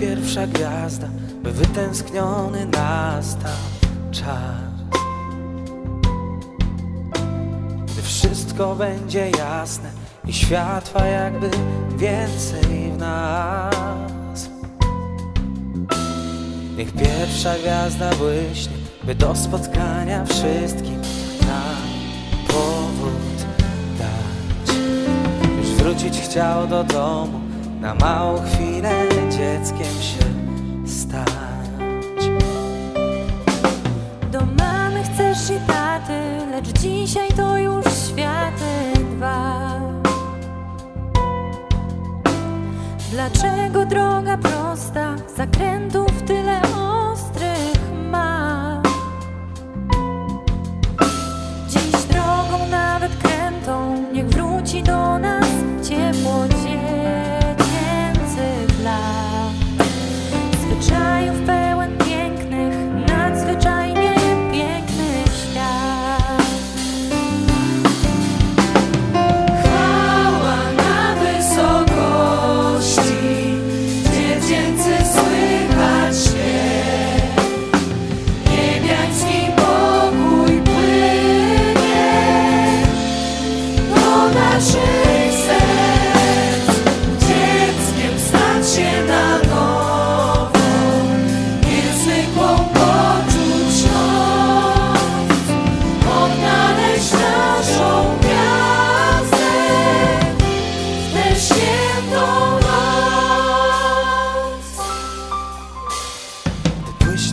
pierwsza gwiazda, by wytęskniony nastał czas. Gdy wszystko będzie jasne i światła jakby więcej w nas. Niech pierwsza gwiazda błyśnie, by do spotkania wszystkim nam powód dać. Już wrócić chciał do domu, na małą chwilę dzieckiem się stać. Do mamy chcesz i taty, lecz dzisiaj to już światy dwa. Dlaczego droga prosta, zakrętów tyle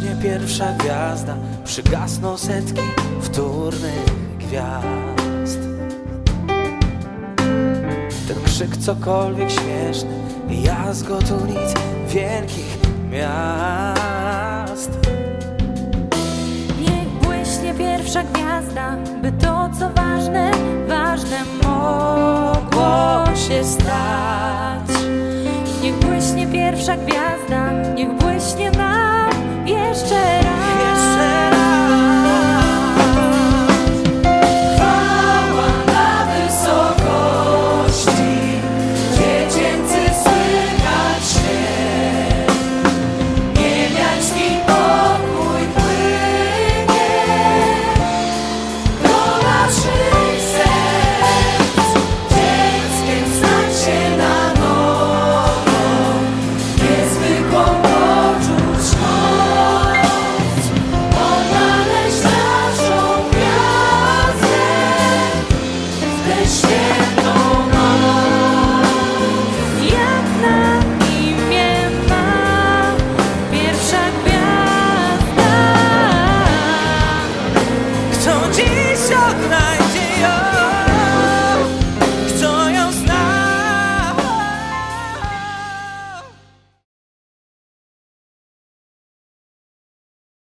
zaśnie pierwsza gwiazda. Przygasną setki wtórnych gwiazd. Ten krzyk cokolwiek śmieszny I jazgot ulic wielkich miast. Niech błyśnie pierwsza gwiazda By to co ważne, ważne mogło się stać. Niech błyśnie pierwsza gwiazda, niech błyśnie nam jeszcze raz. 今生啊